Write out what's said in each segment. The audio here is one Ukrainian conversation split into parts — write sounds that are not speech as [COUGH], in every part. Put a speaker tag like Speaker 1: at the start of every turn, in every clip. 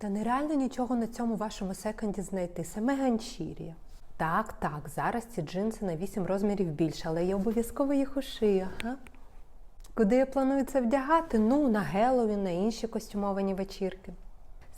Speaker 1: Та нереально нічого на цьому вашому секонді знайти. Саме ганчір'я. Так, так, зараз ці джинси на 8 розмірів більше, але я обов'язково їх ушию, ага. Куди я планую це вдягати? Ну, на Геловін, на інші костюмовані вечірки.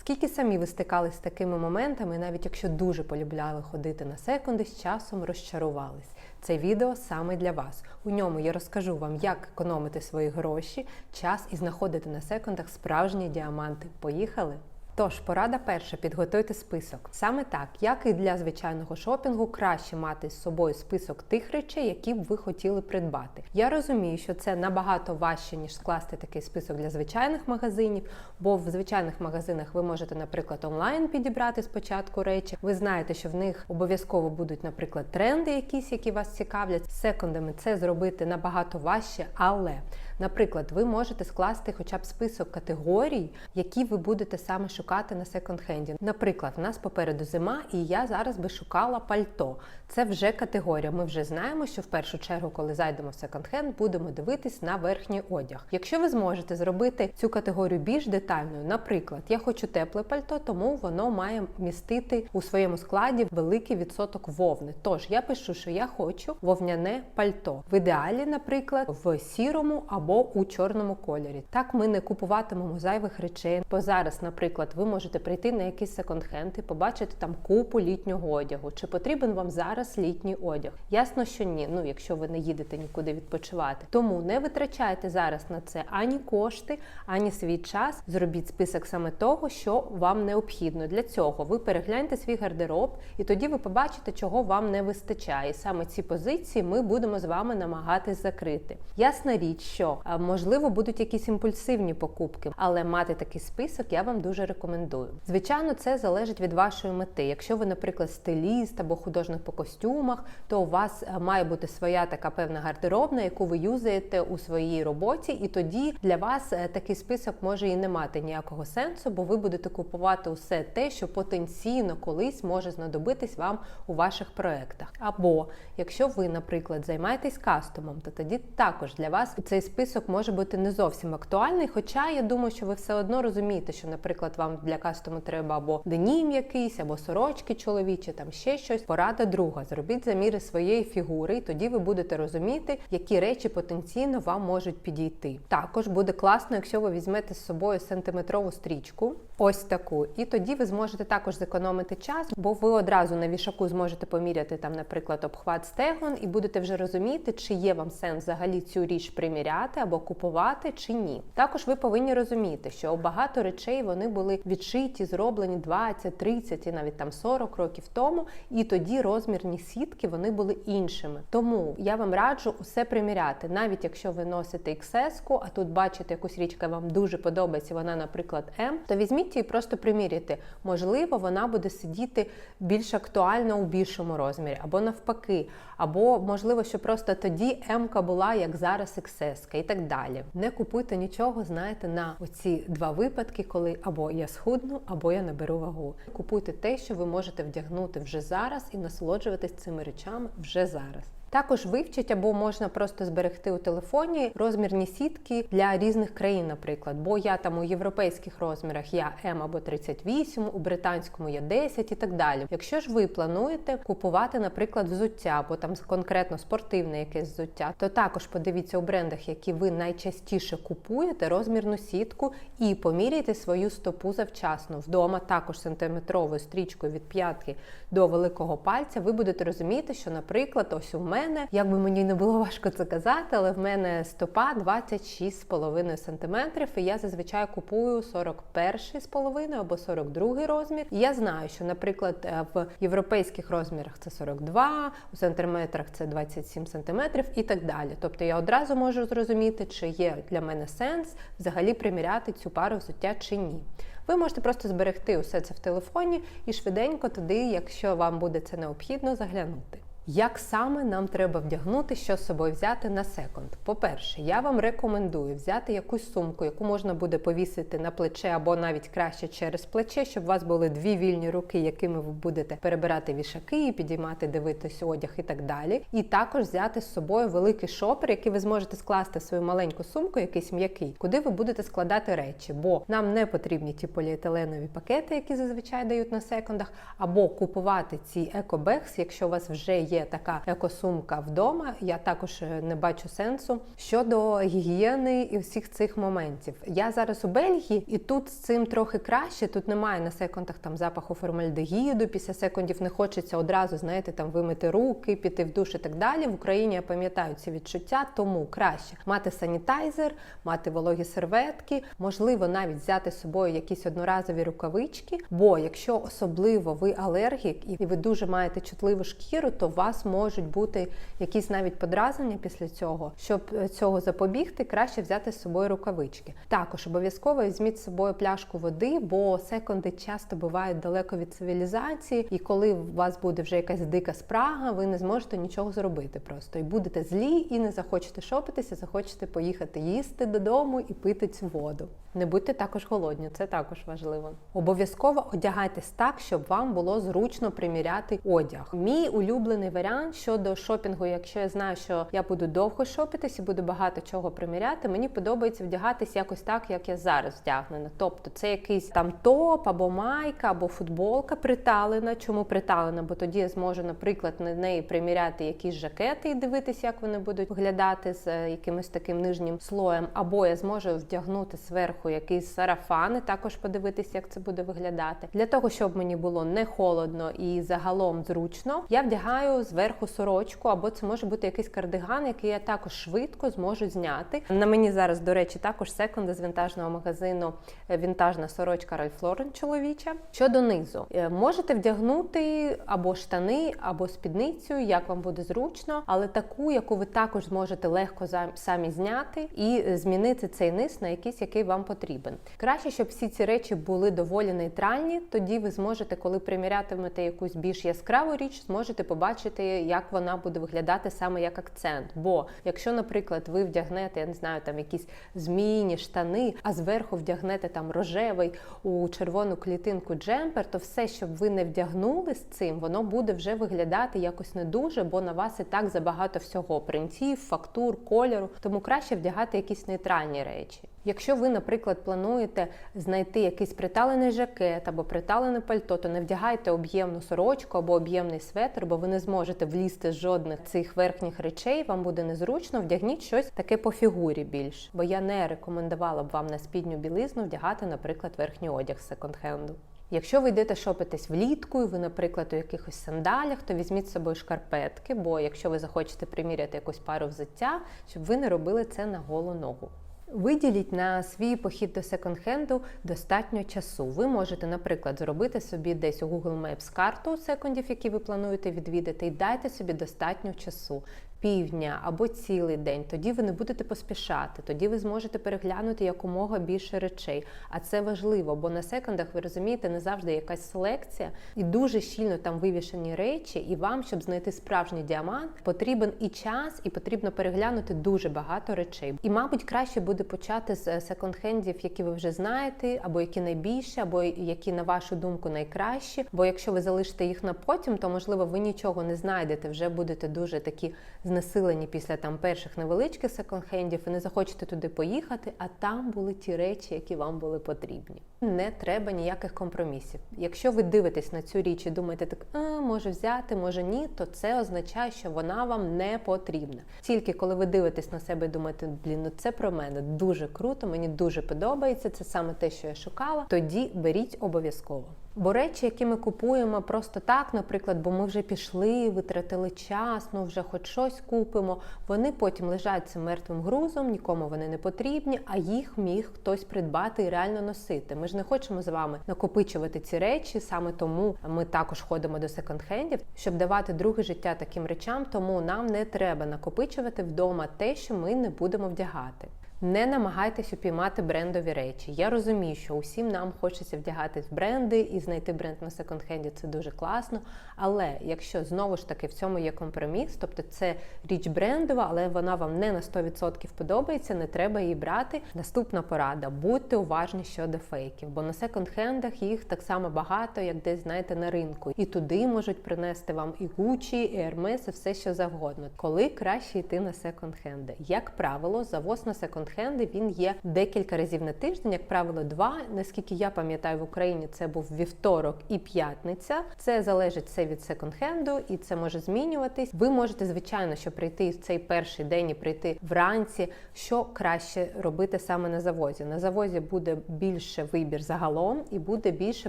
Speaker 1: Скільки самі ви стикались з такими моментами, навіть якщо дуже полюбляли ходити на секунди, з часом розчарувались. Це відео саме для вас. У ньому я розкажу вам, як економити свої гроші, час і знаходити на секундах справжні діаманти. Поїхали! Тож, порада перша, підготуйте список. Саме так, як і для звичайного шопінгу, краще мати з собою список тих речей, які б ви хотіли придбати. Я розумію, що це набагато важче, ніж скласти такий список для звичайних магазинів, бо в звичайних магазинах ви можете, наприклад, онлайн підібрати спочатку речі. Ви знаєте, що в них обов'язково будуть, наприклад, тренди, якісь, які вас цікавлять. З секундами це зробити набагато важче, але. Наприклад, ви можете скласти хоча б список категорій, які ви будете саме шукати на секонд-хенді. Наприклад, в нас попереду зима, і я зараз би шукала пальто. Це вже категорія. Ми вже знаємо, що в першу чергу, коли зайдемо в секонд-хенд, будемо дивитись на верхній одяг. Якщо ви зможете зробити цю категорію більш детальною, наприклад, я хочу тепле пальто, тому воно має містити у своєму складі великий відсоток вовни. Тож я пишу, що я хочу вовняне пальто. В ідеалі, наприклад, в сірому або у чорному кольорі. Так ми не купуватимемо зайвих речей. Бо зараз, наприклад, ви можете прийти на якийсь секонд-хенд і побачити там купу літнього одягу. Чи потрібен вам зараз літній одяг? Ясно, що ні. Ну, якщо ви не їдете нікуди відпочивати. Тому не витрачайте зараз на це ані кошти, ані свій час. Зробіть список саме того, що вам необхідно. Для цього ви перегляньте свій гардероб, і тоді ви побачите, чого вам не вистачає. Саме ці позиції ми будемо з вами намагатись закрити. Ясна річ, що можливо будуть якісь імпульсивні покупки, але мати такий список я вам дуже рекомендую. Звичайно, це залежить від вашої мети. Якщо ви, наприклад, стиліст або художник по костюмах, то у вас е, має бути своя така певна гардеробна, яку ви юзаєте у своїй роботі, і тоді для вас е, такий список може і не мати ніякого сенсу, бо ви будете купувати усе те, що потенційно колись може знадобитись вам у ваших проектах. Або якщо ви, наприклад, займаєтесь кастомом, то тоді також для вас цей список може бути не зовсім актуальний. Хоча я думаю, що ви все одно розумієте, що, наприклад, вам для кастому треба або денім якийсь, або сорочки чоловічі, там ще щось. Порада друга. Зробіть заміри своєї фігури, і тоді ви будете розуміти, які речі потенційно вам можуть підійти. Також буде класно, якщо ви візьмете з собою сантиметрову стрічку, ось таку, і тоді ви зможете також зекономити час, бо ви одразу на вішаку зможете поміряти там, наприклад, обхват стегон, і будете вже розуміти, чи є вам сенс взагалі цю річ приміряти або купувати, чи ні. Також ви повинні розуміти, що багато речей вони були відшиті, зроблені 20, 30 і навіть там 40 років тому, і тоді розмірні сітки вони були іншими. Тому я вам раджу усе приміряти, навіть якщо ви носите XS, а тут бачите якусь річ, яка вам дуже подобається, вона, наприклад, М, то візьміть її і просто приміряйте. Можливо, вона буде сидіти більш актуально у більшому розмірі, або навпаки, або можливо, що просто тоді М була як зараз XS і так далі. Не купуйте нічого, знаєте, на оці два випадки, коли або я схудну, або я наберу вагу. Купуйте те, що ви можете вдягнути вже зараз і насолоджуватись цими речами вже зараз. Також вивчить або можна просто зберегти у телефоні розмірні сітки для різних країн, наприклад. Бо я там у європейських розмірах я М або 38, у британському я 10 і так далі. Якщо ж ви плануєте купувати, наприклад, взуття або там конкретно спортивне якесь взуття, то також подивіться у брендах, які ви найчастіше купуєте, розмірну сітку і поміряйте свою стопу завчасно. Вдома також сантиметровою стрічкою від п'ятки до великого пальця. Ви будете розуміти, що, наприклад, ось у мене мене, як би мені не було [LAUGHS] важко це казати, але в мене стопа 26,5 см, і я зазвичай купую 41,5 або 42 розмір. І я знаю, що, наприклад, е, в європейських розмірах це 42, у сантиметрах це 27 см і так далі. Тобто я одразу можу зрозуміти, чи є для мене сенс взагалі приміряти цю пару взуття чи ні. Ви можете просто зберегти усе це в телефоні і швиденько туди, якщо вам буде це необхідно, заглянути. Як саме нам треба вдягнути, що з собою взяти на секонд? По-перше, я вам рекомендую взяти якусь сумку, яку можна буде повісити на плече або навіть краще через плече, щоб у вас були дві вільні руки, якими ви будете перебирати вішаки, і підіймати, дивитись одяг і так далі. І також взяти з собою великий шопер, який ви зможете скласти в свою маленьку сумку, якийсь м'який, куди ви будете складати речі, бо нам не потрібні ті поліетиленові пакети, які зазвичай дають на секондах, або купувати ці екобекс, якщо у вас вже є така екосумка вдома. Я також е, не бачу сенсу щодо гігієни і всіх цих моментів. Я зараз у Бельгії, і тут з цим трохи краще. Тут немає на секундах там запаху формальдегіду. Після секундів не хочеться одразу, знаєте, там вимити руки, піти в душ і так далі. В Україні я пам'ятаю ці відчуття, тому краще мати санітайзер, мати вологі серветки, можливо, навіть взяти з собою якісь одноразові рукавички. Бо якщо особливо ви алергік і ви дуже маєте чутливу шкіру, то у вас можуть бути якісь навіть подразнення після цього. Щоб е, цього запобігти, краще взяти з собою рукавички. Також обов'язково візьміть з собою пляшку води, бо секунди часто бувають далеко від цивілізації, і коли у вас буде вже якась дика спрага, ви не зможете нічого зробити просто і будете злі, і не захочете шопитися, захочете поїхати їсти додому і пити цю воду. Не будьте також голодні, це також важливо. Обов'язково одягайтесь так, щоб вам було зручно приміряти одяг. Мій улюблений варіант щодо шопінгу, якщо я знаю, що я буду довго шопитись і буду багато чого приміряти, мені подобається вдягатись якось так, як я зараз вдягнена. Тобто це якийсь там топ або майка, або футболка приталена. Чому приталена? Бо тоді я зможу, наприклад, на неї приміряти якісь жакети і дивитися, як вони будуть виглядати з е, якимось таким нижнім слоєм, або я зможу вдягнути зверху якийсь сарафан і також подивитися, як це буде виглядати. Для того, щоб мені було не холодно і загалом зручно, я вдягаю зверху сорочку, або це може бути якийсь кардиган, який я також швидко зможу зняти. На мені зараз, до речі, також секунда з вінтажного магазину е, вінтажна сорочка Ralph Lauren чоловіча. Щодо низу, Е, можете вдягнути або штани, або спідницю, як вам буде зручно, але таку, яку ви також зможете легко самі зняти і змінити цей низ на якийсь, який вам потрібен. Краще, щоб всі ці речі були доволі нейтральні. Тоді ви зможете, коли примірятимете якусь більш яскраву річ, зможете побачити, як вона буде виглядати саме як акцент. Бо якщо, наприклад, ви вдягнете, я не знаю, там якісь змійні штани, а зверху вдягнете там рожевий у червону клітинку джемпер, то все, щоб ви не вдягнули з цим, воно буде вже виглядати якось не дуже, бо на вас і так забагато всього принтів, фактур, кольору. Тому краще вдягати якісь нейтральні речі. Якщо ви, наприклад, плануєте знайти якийсь приталений жакет або приталене пальто, то не вдягайте об'ємну сорочку або об'ємний светр, бо ви не зможете влізти з жодних цих верхніх речей. Вам буде незручно. Вдягніть щось таке по фігурі більш. Бо я не рекомендувала б вам на спідню білизну вдягати, наприклад, верхній одяг секонд-хенду. Якщо ви йдете шопитись влітку, і ви, наприклад, у якихось сандалях, то візьміть з собою шкарпетки, бо якщо ви захочете приміряти якусь пару взуття, щоб ви не робили це на голу ногу. Виділіть на свій похід до секонд-хенду достатньо часу. Ви можете, наприклад, зробити собі десь у Google Maps карту секондів, які ви плануєте відвідати, і дайте собі достатньо часу. Півдня або цілий день, тоді ви не будете поспішати, тоді ви зможете переглянути якомога більше речей. А це важливо, бо на секондах ви розумієте, не завжди якась селекція, і дуже щільно там вивішені речі. І вам, щоб знайти справжній діамант, потрібен і час, і потрібно переглянути дуже багато речей. І, мабуть, краще буде почати з секонд-хендів, які ви вже знаєте, або які найбільші, або які на вашу думку найкращі. Бо якщо ви залишите їх на потім, то можливо ви нічого не знайдете, вже будете дуже такі знесилені після там перших невеличких секонд-хендів і не захочете туди поїхати, а там були ті речі, які вам були потрібні. Не треба ніяких компромісів. Якщо ви дивитесь на цю річ і думаєте, так а, може взяти, може ні, то це означає, що вона вам не потрібна. Тільки коли ви дивитесь на себе і думаєте, блін, ну це про мене дуже круто, мені дуже подобається, це саме те, що я шукала. Тоді беріть обов'язково. Бо речі, які ми купуємо просто так, наприклад, бо ми вже пішли, витратили час, ну вже хоч щось купимо. Вони потім лежать цим мертвим грузом, нікому вони не потрібні, а їх міг хтось придбати і реально носити. Ми ж не хочемо з вами накопичувати ці речі, саме тому ми також ходимо до секонд-хендів, щоб давати друге життя таким речам. Тому нам не треба накопичувати вдома те, що ми не будемо вдягати. Не намагайтесь упіймати брендові речі. Я розумію, що усім нам хочеться вдягатись в бренди і знайти бренд на секонд-хенді це дуже класно. Але якщо знову ж таки в цьому є компроміс, тобто це річ брендова, але вона вам не на 100% подобається, не треба її брати. Наступна порада: будьте уважні щодо фейків, бо на секонд-хендах їх так само багато, як десь знаєте на ринку, і туди можуть принести вам і Gucci, і Hermes, і все що завгодно. Коли краще йти на секонд-хенди? Як правило, завоз на секонд-хенди він є декілька разів на тиждень, як правило, два. Наскільки я пам'ятаю, в Україні це був вівторок і п'ятниця. Це залежить все від секонд-хенду, і це може змінюватись. Ви можете, звичайно, що прийти в цей перший день і прийти вранці. Що краще робити саме на завозі? На завозі буде більше вибір загалом і буде більше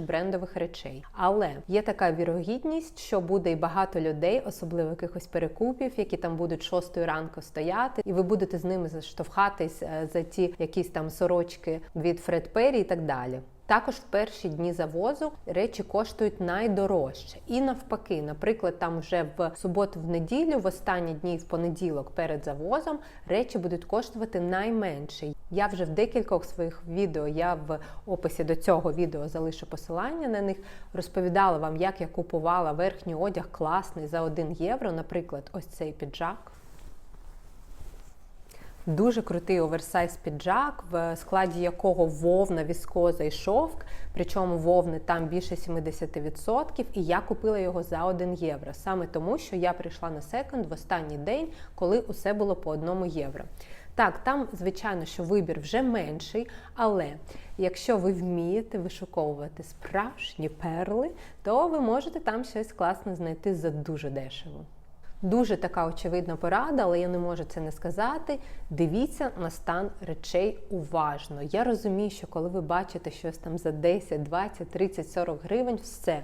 Speaker 1: брендових речей. Але є така вірогідність, що буде і багато людей, особливо якихось перекупів, які там будуть шостої ранку стояти, і ви будете з ними заштовхатись за ті якісь там сорочки від Фред Перрі і так далі. Також в перші дні завозу речі коштують найдорожче. І навпаки, наприклад, там вже в суботу, в неділю, в останні дні в понеділок перед завозом речі будуть коштувати найменше. Я вже в декількох своїх відео, я в описі до цього відео залишу посилання на них, розповідала вам, як я купувала верхній одяг класний за 1 євро. Наприклад, ось цей піджак. Дуже крутий оверсайз піджак, в складі якого вовна, віскоза і шовк. Причому вовни там більше 70%, і я купила його за 1 євро. Саме тому, що я прийшла на секонд в останній день, коли усе було по 1 євро. Так, там, звичайно, що вибір вже менший, але якщо ви вмієте вишуковувати справжні перли, то ви можете там щось класне знайти за дуже дешево. Дуже така очевидна порада, але я не можу це не сказати. Дивіться на стан речей уважно. Я розумію, що коли ви бачите щось там за 10, 20, 30, 40 гривень, все.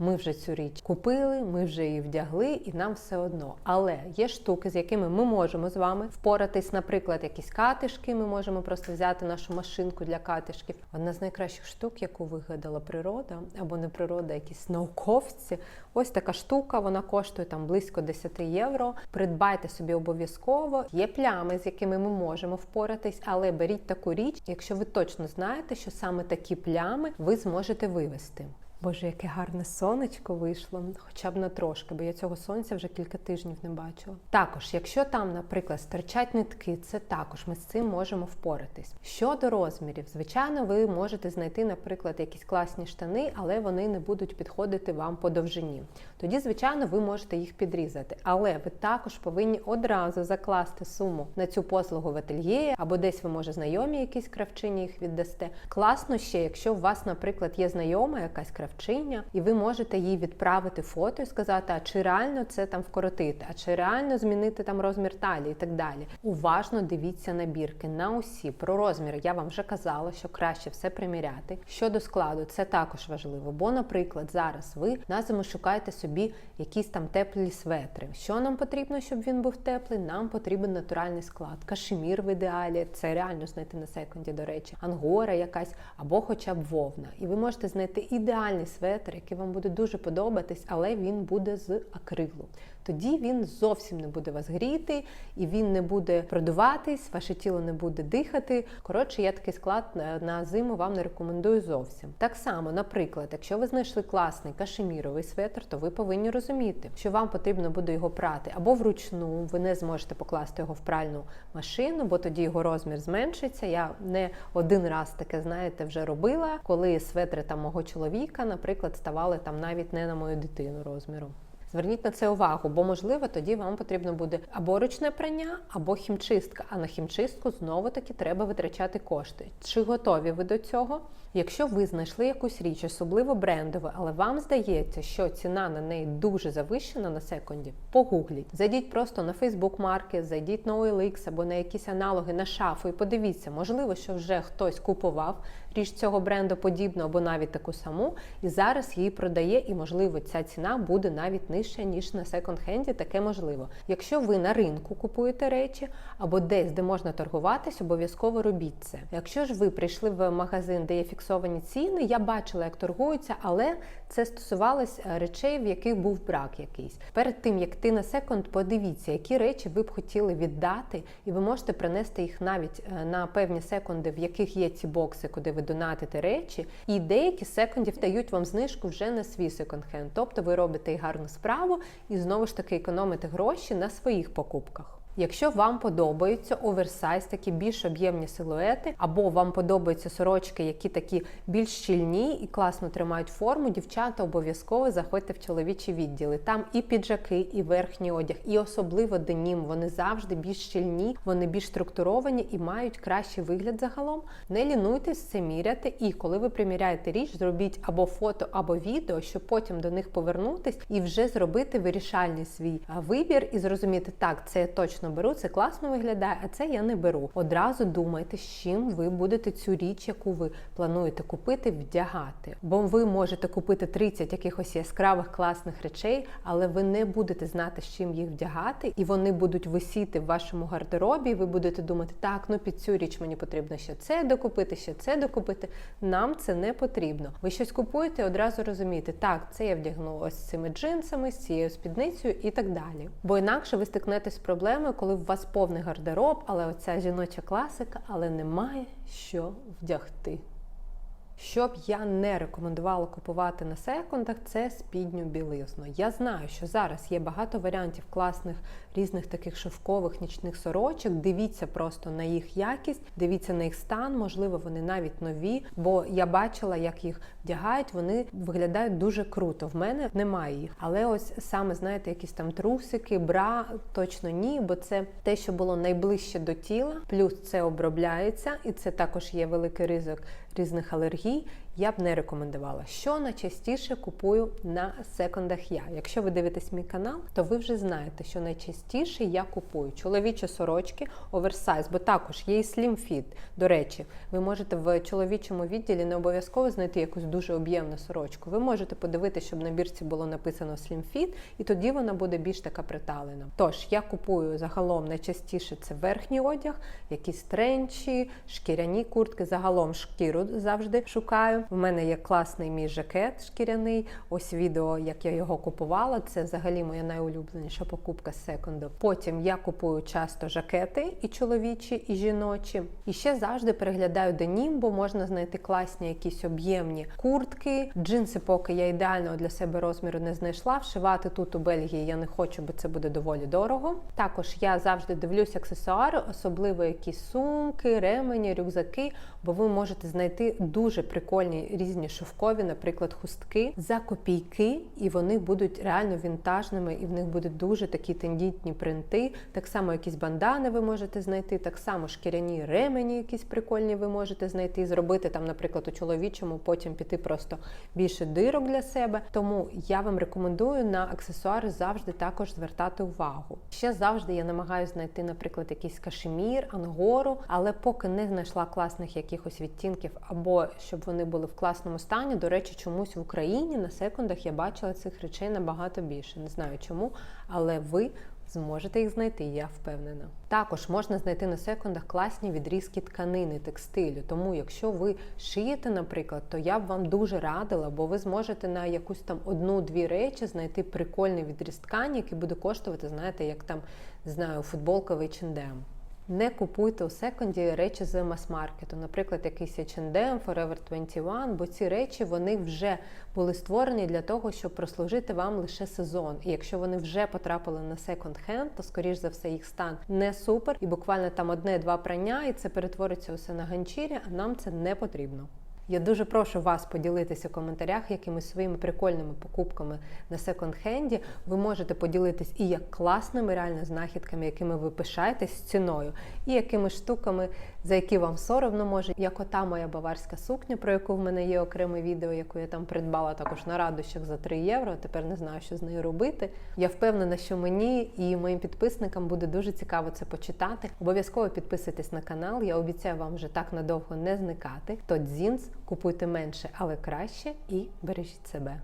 Speaker 1: Ми вже цю річ купили, ми вже її вдягли, і нам все одно. Але є штуки, з якими ми можемо з вами впоратись, наприклад, якісь катишки. Ми можемо просто взяти нашу машинку для катишків. Одна з найкращих штук, яку вигадала природа, або не природа, якісь науковці. Ось така штука, вона коштує там близько 10 євро. Придбайте собі обов'язково. Є плями, з якими ми можемо впоратись, але беріть таку річ, якщо ви точно знаєте, що саме такі плями ви зможете вивести. Боже, яке гарне сонечко вийшло, хоча б на трошки, бо я цього сонця вже кілька тижнів не бачила. Також, якщо там, наприклад, стирчать нитки, це також ми з цим можемо впоратись. Щодо розмірів, звичайно, ви можете знайти, наприклад, якісь класні штани, але вони не будуть підходити вам по довжині. Тоді, звичайно, ви можете їх підрізати. Але ви також повинні одразу закласти суму на цю послугу в ательє, або десь ви, може, знайомі якісь кравчині їх віддасте. Класно ще, якщо у вас, наприклад, є знайома якась кравчиня, кравчиня, і ви можете їй відправити фото і сказати, а чи реально це там вкоротити, а чи реально змінити там розмір талії і так далі. Уважно дивіться набірки на усі. Про розміри я вам вже казала, що краще все приміряти. Щодо складу, це також важливо. Бо, наприклад, зараз ви на зиму шукаєте собі якісь там теплі светри. Що нам потрібно, щоб він був теплий? Нам потрібен натуральний склад. Кашемір в ідеалі, це реально знайти на секунді, до речі, ангора якась або хоча б вовна. І ви можете знайти ідеальний светр, який вам буде дуже подобатись, але він буде з акрилу. Тоді він зовсім не буде вас гріти, і він не буде продуватись, ваше тіло не буде дихати. Коротше, я такий склад на зиму вам не рекомендую зовсім. Так само, наприклад, якщо ви знайшли класний кашеміровий светр, то ви повинні розуміти, що вам потрібно буде його прати або вручну, ви не зможете покласти його в пральну машину, бо тоді його розмір зменшиться. Я не один раз таке, знаєте, вже робила, коли светри там мого чоловіка, наприклад, ставали там навіть не на мою дитину розміром. Зверніть на це увагу, бо, можливо, тоді вам потрібно буде або ручне прання, або хімчистка. А на хімчистку знову-таки треба витрачати кошти. Чи готові ви до цього? Якщо ви знайшли якусь річ, особливо брендову, але вам здається, що ціна на неї дуже завищена на секунді, погугліть. Зайдіть просто на Facebook Market, зайдіть на OLX або на якісь аналоги на шафу і подивіться, можливо, що вже хтось купував річ цього бренду подібну або навіть таку саму, і зараз її продає, і, можливо, ця ціна буде навіть не нижча, ніж на секонд-хенді, таке можливо. Якщо ви на ринку купуєте речі або десь, де можна торгуватись, обов'язково робіть це. Якщо ж ви прийшли в магазин, де є фіксовані ціни, я бачила, як торгуються, але це стосувалось е, речей, в яких був брак якийсь. Перед тим як ти на секонд, подивіться, які речі ви б хотіли віддати, і ви можете принести їх навіть е, на певні секунди, в яких є ці бокси, куди ви донатите речі. І деякі секундів дають вам знижку вже на свій секонд-хенд. Тобто ви робите і гарну справу, і знову ж таки економити гроші на своїх покупках. Якщо вам подобаються оверсайз, такі більш об'ємні силуети, або вам подобаються сорочки, які такі більш щільні і класно тримають форму, дівчата обов'язково заходьте в чоловічі відділи. Там і піджаки, і верхній одяг, і особливо денім. Вони завжди більш щільні, вони більш структуровані і мають кращий вигляд загалом. Не лінуйтесь це міряти, і коли ви приміряєте річ, зробіть або фото, або відео, щоб потім до них повернутись і вже зробити вирішальний свій вибір і зрозуміти, так, це я точно беру, це класно виглядає, а це я не беру. Одразу думайте, з чим ви будете цю річ, яку ви плануєте купити, вдягати. Бо ви можете купити 30 якихось яскравих класних речей, але ви не будете знати, з чим їх вдягати, і вони будуть висіти в вашому гардеробі. І ви будете думати, так, ну під цю річ мені потрібно ще це докупити, ще це докупити. Нам це не потрібно. Ви щось купуєте, одразу розумієте, так, це я вдягну ось цими джинсами, з цією спідницею і так далі. Бо інакше ви стикнетесь з проблемою, коли у вас повний гардероб, але оця жіноча класика, але немає що вдягти. Що б я не рекомендувала купувати на секундах, це спідню білизну. Я знаю, що зараз є багато варіантів класних різних таких шовкових нічних сорочок. Дивіться просто на їх якість, дивіться на їх стан, можливо, вони навіть нові, бо я бачила, як їх вдягають, вони виглядають дуже круто. В мене немає їх. Але ось саме, знаєте, якісь там трусики, бра, точно ні, бо це те, що було найближче до тіла, плюс це обробляється, і це також є великий ризик різних алергій, я б не рекомендувала. Що найчастіше купую на секондах я. Якщо ви дивитесь мій канал, то ви вже знаєте, що найчастіше я купую чоловічі сорочки, оверсайз, бо також є і fit. До речі, ви можете в чоловічому відділі не обов'язково знайти якусь дуже об'ємну сорочку. Ви можете подивитися, щоб на бірці було написано fit, і тоді вона буде більш така приталена. Тож я купую загалом найчастіше це верхній одяг, якісь тренчі, шкіряні куртки, загалом шкіру завжди шукаю. У мене є класний мій жакет шкіряний. Ось відео, як я його купувала. Це взагалі моя найулюбленіша покупка з секунду. Потім я купую часто жакети і чоловічі, і жіночі. І ще завжди переглядаю денім, бо можна знайти класні якісь об'ємні куртки. Джинси, поки я ідеального для себе розміру не знайшла. Вшивати тут у Бельгії я не хочу, бо це буде доволі дорого. Також я завжди дивлюсь аксесуари, особливо якісь сумки, ремені, рюкзаки, бо ви можете знайти дуже прикольні різні шовкові, наприклад, хустки за копійки, і вони будуть реально вінтажними, і в них будуть дуже такі тендітні принти. Так само якісь бандани ви можете знайти, так само шкіряні ремені, якісь прикольні ви можете знайти, зробити там, наприклад, у чоловічому, потім піти просто більше дирок для себе. Тому я вам рекомендую на аксесуари завжди також звертати увагу. Ще завжди я намагаюся знайти, наприклад, якийсь кашемір, ангору, але поки не знайшла класних якихось відтінків, або щоб вони були в класному стані. До речі, чомусь в Україні на секундах я бачила цих речей набагато більше. Не знаю чому, але ви. Зможете їх знайти, я впевнена. Також можна знайти на секундах класні відрізки тканини, текстилю. Тому, якщо ви шиєте, наприклад, то я б вам дуже радила, бо ви зможете на якусь там одну-дві речі знайти прикольний відріз ткані, який буде коштувати, знаєте, як там не знаю, в H&M. Не купуйте у секонді речі з мас-маркету, наприклад, якийсь H&M, Forever 21, бо ці речі вони вже були створені для того, щоб прослужити вам лише сезон. І якщо вони вже потрапили на секонд-хенд, то скоріш за все їх стан не супер, і буквально там одне-два прання, і це перетвориться усе на ганчірі. а нам це не потрібно. Я дуже прошу вас поділитися в коментарях якимись своїми прикольними покупками на секонд-хенді. Ви можете поділитись і як класними реально знахідками, якими ви пишаєтесь ціною, і якими штуками, за які вам соромно може, як ота моя баварська сукня, про яку в мене є окреме відео, яку я там придбала також на радощах за 3 євро. Тепер не знаю, що з нею робити. Я впевнена, що мені і моїм підписникам буде дуже цікаво це почитати. Обов'язково підписуйтесь на канал. Я обіцяю вам вже так надовго не зникати. То дзінс, купуйте менше, але краще і бережіть себе.